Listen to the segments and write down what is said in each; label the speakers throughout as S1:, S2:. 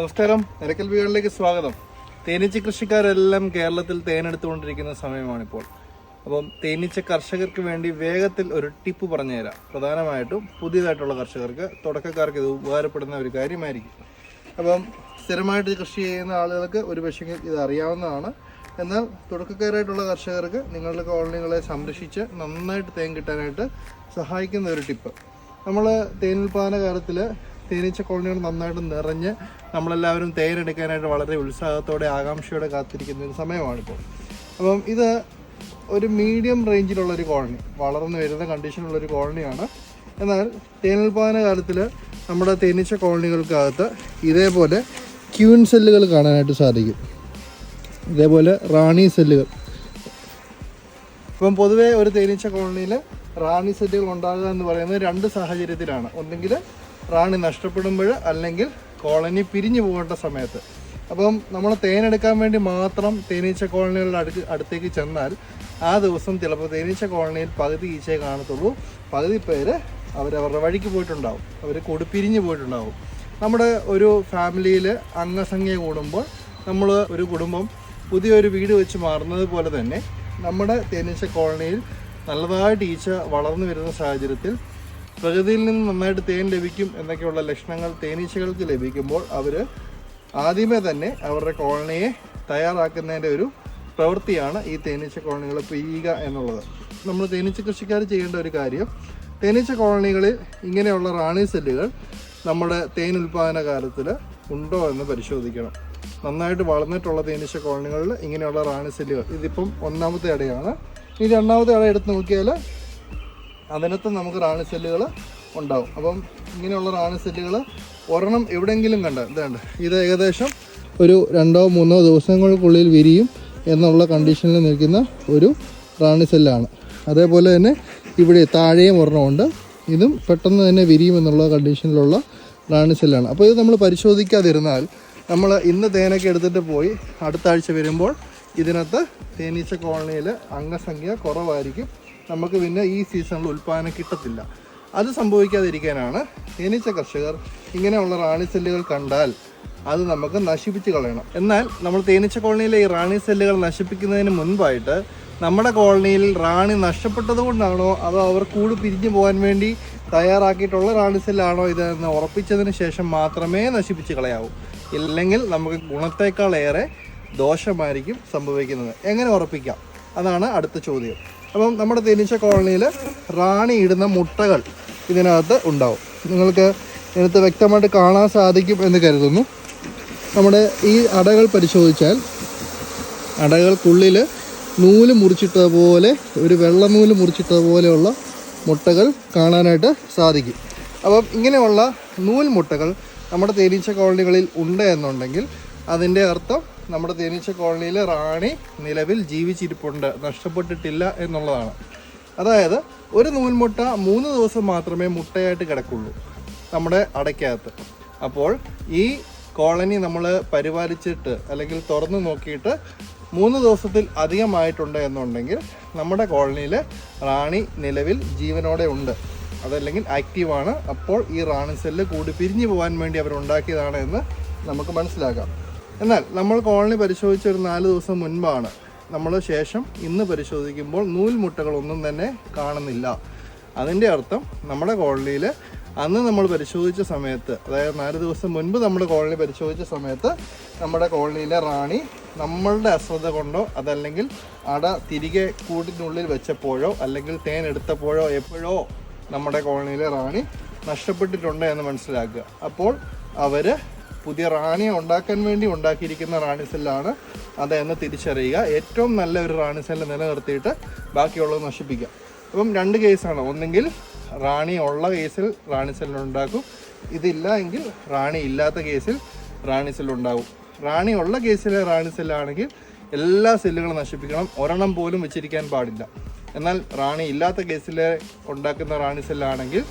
S1: നമസ്കാരം. നിരക്കൽ വീടിലേക്ക് സ്വാഗതം. തേനീച്ച കൃഷിക്കാരെല്ലാം കേരളത്തിൽ തേനെടുത്തുകൊണ്ടിരിക്കുന്ന സമയമാണിപ്പോൾ. അപ്പം തേനീച്ച കർഷകർക്ക് വേണ്ടി വേഗത്തിൽ ഒരു ടിപ്പ് പറഞ്ഞുതരാം. പ്രധാനമായിട്ടും പുതിയതായിട്ടുള്ള കർഷകർക്ക് തുടക്കക്കാർക്ക് ഇത് ഉപകാരപ്പെടുന്ന ഒരു കാര്യമായിരിക്കും. അപ്പം സ്ഥിരമായിട്ട് കൃഷി ചെയ്യുന്ന ആളുകൾക്ക് ഒരു പക്ഷേ ഇത് അറിയാവുന്നതാണ്. എന്നാൽ തുടക്കക്കാരായിട്ടുള്ള കർഷകർക്ക് നിങ്ങളുടെ കോളനികളെ സംരക്ഷിച്ച് നന്നായിട്ട് തേൻ കിട്ടാനായിട്ട് സഹായിക്കുന്ന ഒരു ടിപ്പ്. നമ്മൾ തേൻ കാലത്തിൽ തേനീച്ച കോളനികൾ നന്നായിട്ട് നിറഞ്ഞ് നമ്മളെല്ലാവരും തേനെടുക്കാനായിട്ട് വളരെ ഉത്സാഹത്തോടെ ആകാംക്ഷയോടെ കാത്തിരിക്കുന്ന ഒരു സമയമാണിപ്പോൾ. അപ്പം ഇത് ഒരു മീഡിയം റേഞ്ചിലുള്ള ഒരു കോളനി വളർന്നു വരുന്ന കണ്ടീഷനുള്ള ഒരു കോളനിയാണ്. എന്നാൽ തേനുൽപാദന കാലത്തിൽ നമ്മുടെ തേനീച്ച കോളനികൾക്കകത്ത് ഇതേപോലെ ക്യൂൻ സെല്ലുകൾ കാണാനായിട്ട് സാധിക്കും. ഇതേപോലെ റാണി സെല്ലുകൾ. ഇപ്പം പൊതുവേ ഒരു തേനീച്ച കോളനിയിൽ റാണി സെല്ലുകൾ ഉണ്ടാകുക എന്ന് പറയുന്നത് രണ്ട് സാഹചര്യത്തിലാണ്. ഒന്നെങ്കിൽ റാണി നഷ്ടപ്പെടുമ്പോൾ അല്ലെങ്കിൽ കോളനി പിരിഞ്ഞു പോകേണ്ട സമയത്ത്. അപ്പം നമ്മൾ തേനെടുക്കാൻ വേണ്ടി മാത്രം തേനീച്ച കോളനികളുടെ അടുക്ക് അടുത്തേക്ക് ചെന്നാൽ ആ ദിവസം ചിലപ്പോൾ തേനീച്ച കോളനിയിൽ പകുതി ഈച്ചയെ കാണത്തുള്ളൂ. പകുതി പേര് അവരവരുടെ വഴിക്ക് പോയിട്ടുണ്ടാവും. അവർ കൊടുപ്പിരിഞ്ഞ് പോയിട്ടുണ്ടാവും. നമ്മുടെ ഒരു ഫാമിലിയിൽ അംഗസംഖ്യ കൂടുമ്പോൾ നമ്മൾ ഒരു കുടുംബം പുതിയൊരു വീട് വെച്ച് മാറുന്നത് പോലെ തന്നെ നമ്മുടെ തേനീച്ച കോളനിയിൽ നല്ലതായിട്ട് ഈച്ച വളർന്നു വരുന്ന സാഹചര്യത്തിൽ പ്രകൃതിയിൽ നിന്ന് നന്നായിട്ട് തേൻ ലഭിക്കും എന്നൊക്കെയുള്ള ലക്ഷണങ്ങൾ തേനീച്ചകൾക്ക് ലഭിക്കുമ്പോൾ അവർ ആദ്യമേ തന്നെ അവരുടെ കോളനിയെ തയ്യാറാക്കുന്നതിന്റെ ഒരു പ്രവൃത്തിയാണ് ഈ തേനീച്ച കോളനികൾ പെയ്യുക എന്നുള്ളത്. നമ്മൾ തേനീച്ച കൃഷിക്കാർ ചെയ്യേണ്ട ഒരു കാര്യം തേനീച്ച കോളനികളിൽ ഇങ്ങനെയുള്ള റാണി സെല്ലുകൾ നമ്മുടെ തേൻ ഉൽപ്പാദന കാലത്തിൽ ഉണ്ടോ എന്ന് പരിശോധിക്കണം. നന്നായിട്ട് വളർന്നിട്ടുള്ള തേനീച്ച കോളനികളിൽ ഇങ്ങനെയുള്ള റാണി സെല്ലുകൾ. ഇതിപ്പം ഒന്നാമത്തെ അടയാണ്. ഈ രണ്ടാമത്തെ അട എടുത്ത് നോക്കിയാൽ അതിനകത്ത് നമുക്ക് റാണി സെല്ലുകൾ ഉണ്ടാവും. അപ്പം ഇങ്ങനെയുള്ള റാണി സെല്ലുകൾ ഒരെണ്ണം എവിടെയെങ്കിലും കണ്ട ഇതുണ്ട്. ഇത് ഏകദേശം ഒരു രണ്ടോ മൂന്നോ ദിവസങ്ങൾക്കുള്ളിൽ വിരിയും എന്നുള്ള കണ്ടീഷനിൽ നിൽക്കുന്ന ഒരു റാണി സെല്ലാണ്. അതേപോലെ തന്നെ ഇവിടെ താഴെയും ഒരെണ്ണമുണ്ട് ഇതും പെട്ടെന്ന് തന്നെ വിരിയും എന്നുള്ള കണ്ടീഷനിലുള്ള റാണി സെല്ലാണ്. അപ്പോൾ ഇത് നമ്മൾ പരിശോധിക്കാതിരുന്നാൽ നമ്മൾ ഇന്ന് തേനൊക്കെ എടുത്തിട്ട് പോയി അടുത്ത ആഴ്ച വരുമ്പോൾ ഇതിനകത്ത് തേനീച്ച കോളനിയിൽ അംഗസംഖ്യ കുറവായിരിക്കും. നമുക്ക് പിന്നെ ഈ സീസണിൽ ഉൽപ്പാദനം കിട്ടത്തില്ല. അത് സംഭവിക്കാതിരിക്കാനാണ് തേനീച്ച കർഷകർ ഇങ്ങനെയുള്ള റാണി സെല്ലുകൾ കണ്ടാൽ അത് നമുക്ക് നശിപ്പിച്ച് കളയണം. എന്നാൽ നമ്മൾ തേനീച്ച കോളനിയിലെ ഈ റാണി സെല്ലുകൾ നശിപ്പിക്കുന്നതിന് മുൻപായിട്ട് നമ്മുടെ കോളനിയിൽ റാണി നഷ്ടപ്പെട്ടത് കൊണ്ടാണോ അതോ അവർ കൂട് പിരിഞ്ഞു പോകാൻ വേണ്ടി തയ്യാറാക്കിയിട്ടുള്ള റാണി സെല്ലാണോ ഇതെന്ന് ഉറപ്പിച്ചതിന് ശേഷം മാത്രമേ നശിപ്പിച്ച് കളയാവൂ. ഇല്ലെങ്കിൽ നമുക്ക് ഗുണത്തേക്കാളേറെ ദോഷമായിരിക്കും സംഭവിക്കുന്നത്. എങ്ങനെ ഉറപ്പിക്കാം? അതാണ് അടുത്ത ചോദ്യം. അപ്പം നമ്മുടെ തേനീച്ച കോളനിയിൽ റാണി ഇടുന്ന മുട്ടകൾ ഇതിനകത്ത് ഉണ്ടാവും. നിങ്ങൾക്ക് ഇതിനകത്ത് വ്യക്തമായിട്ട് കാണാൻ സാധിക്കും എന്ന് കരുതുന്നു. നമ്മുടെ ഈ അടകൾ പരിശോധിച്ചാൽ അടകൾക്കുള്ളിൽ നൂൽ മുറിച്ചിട്ടതുപോലെ ഒരു വെള്ളനൂൽ മുറിച്ചിട്ടതുപോലെയുള്ള മുട്ടകൾ കാണാനായിട്ട് സാധിക്കും. അപ്പം ഇങ്ങനെയുള്ള നൂൽ മുട്ടകൾ നമ്മുടെ തേനീച്ച കോളനികളിൽ ഉണ്ട് എന്നുണ്ടെങ്കിൽ അതിന്റെ അർത്ഥം നമ്മുടെ തേനീച്ച കോളനിയിൽ റാണി നിലവിൽ ജീവിച്ചിരിപ്പുണ്ട് നഷ്ടപ്പെട്ടിട്ടില്ല എന്നുള്ളതാണ്. അതായത് ഒരു നൂൽമുട്ട മൂന്ന് ദിവസം മാത്രമേ മുട്ടയായിട്ട് കിടക്കുള്ളൂ നമ്മുടെ അടയ്ക്കകത്ത്. അപ്പോൾ ഈ കോളനി നമ്മൾ പരിപാലിച്ചിട്ട് അല്ലെങ്കിൽ തുറന്നു നോക്കിയിട്ട് മൂന്ന് ദിവസത്തിൽ അധികമായിട്ടുണ്ട് എന്നുണ്ടെങ്കിൽ നമ്മുടെ കോളനിയിൽ റാണി നിലവിൽ ജീവനോടെ ഉണ്ട്. അതല്ലെങ്കിൽ ആക്റ്റീവാണ്. അപ്പോൾ ഈ റാണി സെല്ല് കൂടി പിരിഞ്ഞു പോകാൻ വേണ്ടി അവരുണ്ടാക്കിയതാണ് എന്ന് നമുക്ക് മനസ്സിലാക്കാം. എന്നാൽ നമ്മൾ കോളനി പരിശോധിച്ച ഒരു നാല് ദിവസം മുൻപാണ്. നമ്മൾ ശേഷം ഇന്ന് പരിശോധിക്കുമ്പോൾ നൂൽമുട്ടകളൊന്നും തന്നെ കാണുന്നില്ല. അതിന്റെ അർത്ഥം നമ്മുടെ കോളനിയിൽ അന്ന് നമ്മൾ പരിശോധിച്ച സമയത്ത് അതായത് നാല് ദിവസം മുൻപ് നമ്മൾ കോളനി പരിശോധിച്ച സമയത്ത് നമ്മുടെ കോളനിയിലെ റാണി നമ്മളുടെ അശ്രദ്ധ കൊണ്ടോ അതല്ലെങ്കിൽ അട തിരികെ കൂട്ടിനുള്ളിൽ വെച്ചപ്പോഴോ അല്ലെങ്കിൽ തേൻ എടുത്തപ്പോഴോ എപ്പോഴോ നമ്മുടെ കോളനിയിലെ റാണി നഷ്ടപ്പെട്ടിട്ടുണ്ട് എന്ന് മനസ്സിലാക്കുക. അപ്പോൾ അവർ പുതിയ റാണിയെ ഉണ്ടാക്കാൻ വേണ്ടി ഉണ്ടാക്കിയിരിക്കുന്ന റാണി സെല്ലാണ് അതെന്ന് തിരിച്ചറിയുക. ഏറ്റവും നല്ല ഒരു റാണി സെല്ല് നിലനിർത്തിയിട്ട് ബാക്കിയുള്ളത് നശിപ്പിക്കുക. അപ്പം രണ്ട് കേസാണ്. ഒന്നെങ്കിൽ റാണി ഉള്ള കേസിൽ റാണി സെല്ല് ഉണ്ടാക്കും. ഇതില്ല എങ്കിൽ റാണി ഇല്ലാത്ത കേസിൽ റാണി സെല്ല് ഉണ്ടാകും റാണി ഉള്ള കേസിലെ റാണി സെല്ലാണെങ്കിൽ എല്ലാ സെല്ലുകളും നശിപ്പിക്കണം. ഒരെണ്ണം പോലും വെച്ചിരിക്കാൻ പാടില്ല. എന്നാൽ റാണി ഇല്ലാത്ത കേസിലെ ഉണ്ടാക്കുന്ന റാണി സെല്ലാണെങ്കിൽ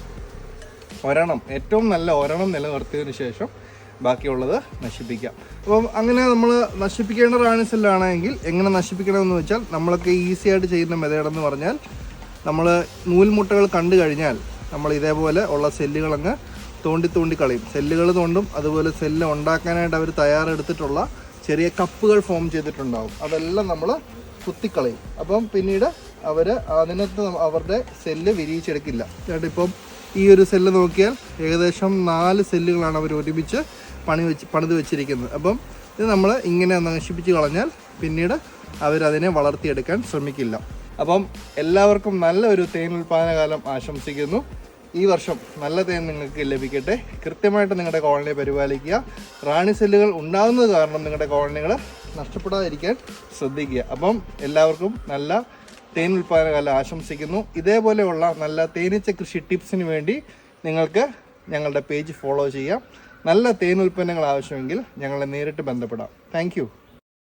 S1: ഒരെണ്ണം ഏറ്റവും നല്ല ഒരെണ്ണം നിലനിർത്തിയതിനു ശേഷം ബാക്കിയുള്ളത് നശിപ്പിക്കാം. അപ്പം അങ്ങനെ നമ്മൾ നശിപ്പിക്കേണ്ട റാണി സെല്ലാണെങ്കിൽ എങ്ങനെ നശിപ്പിക്കണമെന്ന് വെച്ചാൽ നമ്മളൊക്കെ ഈസി ആയിട്ട് ചെയ്യുന്ന മെതേഡെന്ന് പറഞ്ഞാൽ നമ്മൾ നൂൽമുട്ടകൾ കണ്ടു കഴിഞ്ഞാൽ നമ്മൾ ഇതേപോലെ ഉള്ള സെല്ലുകളങ്ങ് തോണ്ടി തോണ്ടി കളയും. സെല്ലുകൾ തോണ്ടും അതുപോലെ സെല്ല് ഉണ്ടാക്കാനായിട്ട് അവർ തയ്യാറെടുത്തിട്ടുള്ള ചെറിയ കപ്പുകൾ ഫോം ചെയ്തിട്ടുണ്ടാവും. അതെല്ലാം നമ്മൾ കുത്തിക്കളയും. അപ്പം പിന്നീട് അവർ അതിനകത്ത് അവരുടെ സെല്ല് വിരിയിച്ചെടുക്കില്ല. ചേട്ടാ ഇപ്പം ഈ ഒരു സെല്ല് നോക്കിയാൽ ഏകദേശം നാല് സെല്ലുകളാണ് അവർ ഒരുമിച്ച് പണി വെച്ച് പണിത് വെച്ചിരിക്കുന്നത് അപ്പം ഇത് നമ്മൾ ഇങ്ങനെ നശിപ്പിച്ച് കളഞ്ഞാൽ പിന്നീട് അവരതിനെ വളർത്തിയെടുക്കാൻ ശ്രമിക്കില്ല. അപ്പം എല്ലാവർക്കും നല്ലൊരു തേൻ ഉൽപ്പാദന കാലം ആശംസിക്കുന്നു. ഈ വർഷം നല്ല തേൻ നിങ്ങൾക്ക് ലഭിക്കട്ടെ. കൃത്യമായിട്ട് നിങ്ങളുടെ കോളനിയെ പരിപാലിക്കുക. റാണി സെല്ലുകൾ ഉണ്ടാകുന്നത് കാരണം നിങ്ങളുടെ കോളനികൾ നഷ്ടപ്പെടാതിരിക്കാൻ ശ്രദ്ധിക്കുക. അപ്പം എല്ലാവർക്കും നല്ല തേൻ ഉൽപ്പാദന കാലം ആശംസിക്കുന്നു. ഇതേപോലെയുള്ള നല്ല തേനീച്ച കൃഷി ടിപ്സിന് വേണ്ടി നിങ്ങൾക്ക് ഞങ്ങളുടെ പേജ് ഫോളോ ചെയ്യാം. നല്ല തേൻ ഉൽപ്പന്നങ്ങൾ ആവശ്യമെങ്കിൽ ഞങ്ങളെ നേരിട്ട് ബന്ധപ്പെടാം. താങ്ക്